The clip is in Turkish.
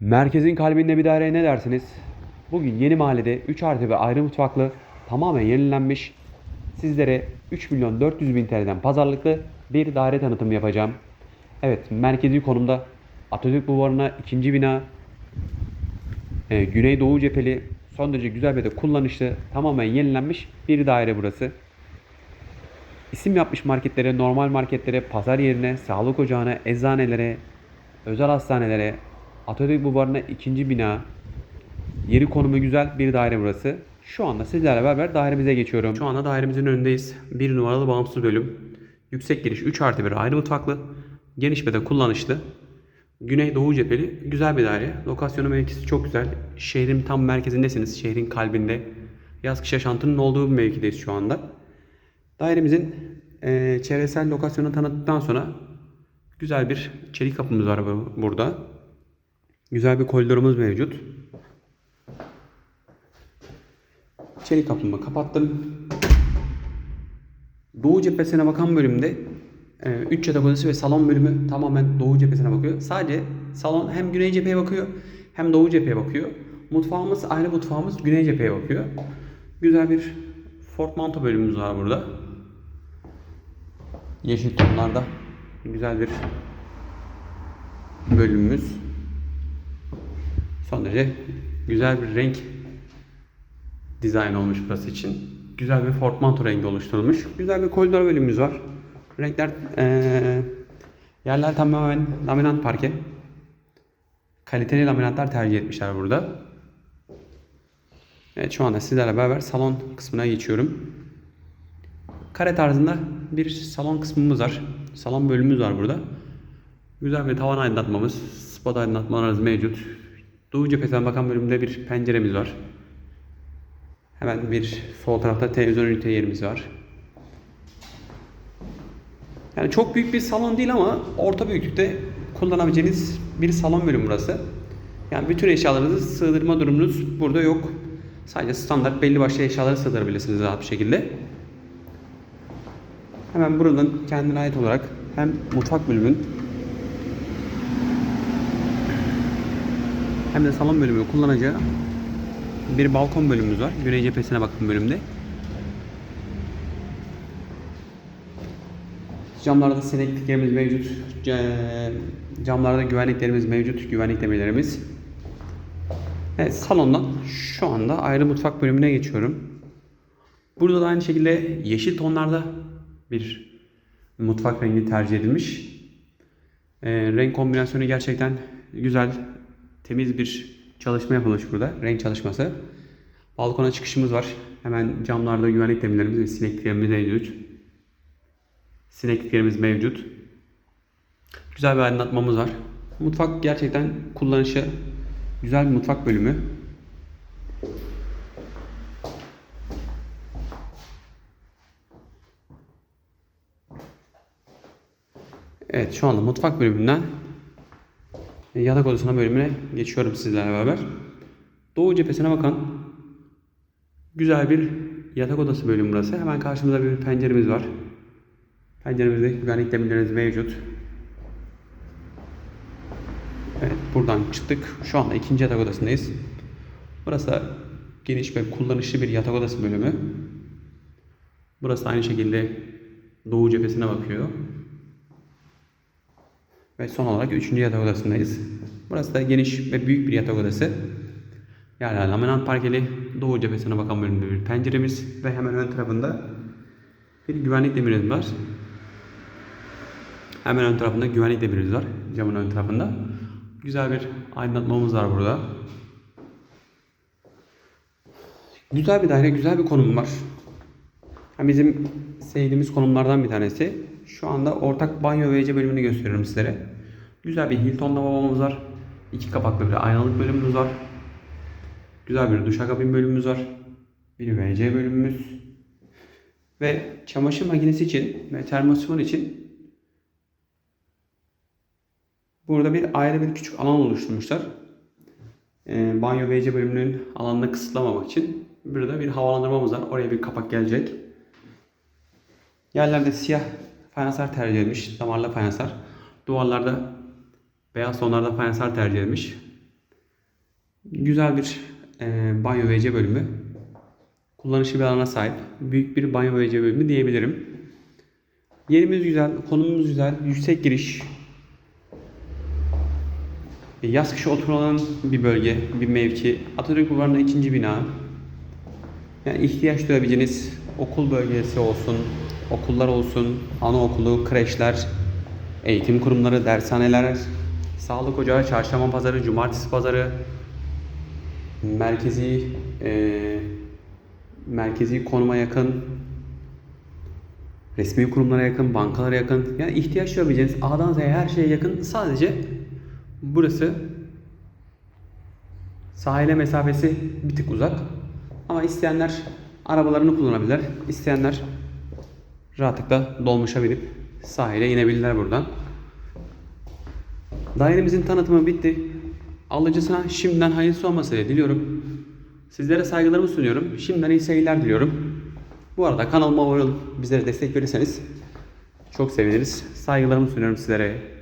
Merkezin kalbinde bir daireye ne dersiniz? Bugün yeni mahallede 3 artı bir ayrı mutfaklı tamamen yenilenmiş sizlere 3 milyon 400 bin TL'den pazarlıklı bir daire tanıtımı yapacağım. Evet merkezi konumda Atatürk Bulvarı'na ikinci bina e, Güneydoğu cepheli son derece güzel ve de kullanışlı tamamen yenilenmiş bir daire burası. İsim yapmış marketlere, normal marketlere, pazar yerine, sağlık ocağına, eczanelere, özel hastanelere, Atatürk Bulvarı'na ikinci bina, yeri konumu güzel bir daire burası. Şu anda sizlerle beraber dairemize geçiyorum. Şu anda dairemizin önündeyiz. Bir numaralı bağımsız bölüm. Yüksek giriş 3 artı 1 ayrı mutfaklı. Geniş ve de kullanışlı. Güneydoğu cepheli güzel bir daire. Lokasyonu mevkisi çok güzel. Şehrin tam merkezindesiniz. Şehrin kalbinde. Yaz kış yaşantının olduğu bir mevkideyiz şu anda. Dairemizin eee, çevresel lokasyonu tanıttıktan sonra güzel bir çelik kapımız var bu- burada. Güzel bir koridorumuz mevcut. Çelik kapımı kapattım. Doğu cephesine bakan bölümde 3 yatak odası ve salon bölümü tamamen doğu cephesine bakıyor. Sadece salon hem güney cepheye bakıyor hem doğu cepheye bakıyor. Mutfağımız ayrı mutfağımız güney cepheye bakıyor. Güzel bir portmanto bölümümüz var burada. Yeşil tonlarda güzel bir bölümümüz. Son derece güzel bir renk dizayn olmuş burası için. Güzel bir portmanto rengi oluşturulmuş. Güzel bir koridor bölümümüz var. Renkler eee, yerler tamamen laminat parke. Kaliteli laminatlar tercih etmişler burada. Evet şu anda sizlerle beraber salon kısmına geçiyorum. Kare tarzında bir salon kısmımız var. Salon bölümümüz var burada. Güzel bir tavan aydınlatmamız, spot aydınlatmalarımız mevcut. Doğu cephesinden bakan bölümde bir penceremiz var. Hemen bir sol tarafta televizyon ünite yerimiz var. Yani çok büyük bir salon değil ama orta büyüklükte kullanabileceğiniz bir salon bölümü burası. Yani bütün eşyalarınızı sığdırma durumunuz burada yok. Sadece standart belli başlı eşyaları sığdırabilirsiniz rahat bir şekilde. Hemen buradan kendine ait olarak hem mutfak bölümün hem de salon bölümü kullanacağı bir balkon bölümümüz var. Güney cephesine bakın bölümde. Camlarda sinekliklerimiz mevcut. Camlarda güvenliklerimiz mevcut. Güvenlik demirlerimiz. Evet salondan şu anda ayrı mutfak bölümüne geçiyorum. Burada da aynı şekilde yeşil tonlarda bir mutfak rengi tercih edilmiş. Ee, renk kombinasyonu gerçekten güzel, temiz bir çalışma yapılmış burada. Renk çalışması. Balkona çıkışımız var. Hemen camlarda güvenlik demirlerimiz ve sinekliklerimiz mevcut. Sinekliklerimiz mevcut. Güzel bir aydınlatmamız var. Mutfak gerçekten kullanışı güzel bir mutfak bölümü. Evet şu anda mutfak bölümünden yatak odasına bölümüne geçiyorum sizlerle beraber. Doğu cephesine bakan güzel bir yatak odası bölümü burası. Hemen karşımızda bir penceremiz var. Penceremizde güvenlik demirlerimiz mevcut. Evet buradan çıktık. Şu anda ikinci yatak odasındayız. Burası geniş ve kullanışlı bir yatak odası bölümü. Burası aynı şekilde doğu cephesine bakıyor. Ve son olarak üçüncü yatak odasındayız. Burası da geniş ve büyük bir yatak odası. Yani laminat parkeli doğu cephesine bakan bölümde bir penceremiz ve hemen ön tarafında bir güvenlik demirimiz var. Hemen ön tarafında güvenlik demirimiz var. Camın ön tarafında. Güzel bir aydınlatmamız var burada. Güzel bir daire, güzel bir konum var. Ha, Bizim sevdiğimiz konumlardan bir tanesi. Şu anda ortak banyo ve WC bölümünü gösteriyorum sizlere. Güzel bir Hilton lavabomuz var. İki kapaklı bir aynalık bölümümüz var. Güzel bir duşakabin bölümümüz var. Bir WC bölümümüz. Ve çamaşır makinesi için ve termosifon için burada bir ayrı bir küçük alan oluşturmuşlar. Ee, banyo WC bölümünün alanını kısıtlamamak için burada bir havalandırmamız var. Oraya bir kapak gelecek. Yerlerde siyah fayanslar tercih edilmiş. Damarlı fayanslar. Duvarlarda beyaz tonlarda fayanslar tercih edilmiş. Güzel bir e, banyo WC bölümü. Kullanışlı bir alana sahip. Büyük bir banyo WC bölümü diyebilirim. Yerimiz güzel, konumumuz güzel, yüksek giriş. E, Yaz kışı oturulan bir bölge, bir mevki. Atatürk Bulvarı'nda ikinci bina. Yani ihtiyaç duyabileceğiniz okul bölgesi olsun, okullar olsun, anaokulu, kreşler, eğitim kurumları, dershaneler, sağlık ocağı, çarşamba pazarı, cumartesi pazarı, merkezi eee, merkezi konuma yakın, resmi kurumlara yakın, bankalara yakın. Yani ihtiyaç duyabileceğiniz A'dan Z'ye her şeye yakın. Sadece burası sahile mesafesi bir tık uzak. Ama isteyenler arabalarını kullanabilirler. İsteyenler rahatlıkla dolmuşa binip sahile inebilirler buradan. Dairemizin tanıtımı bitti. Alıcısına şimdiden hayırlısı olmasını diliyorum. Sizlere saygılarımı sunuyorum. Şimdiden iyi seyirler diliyorum. Bu arada kanalıma abone olup bizlere destek verirseniz çok seviniriz. Saygılarımı sunuyorum sizlere.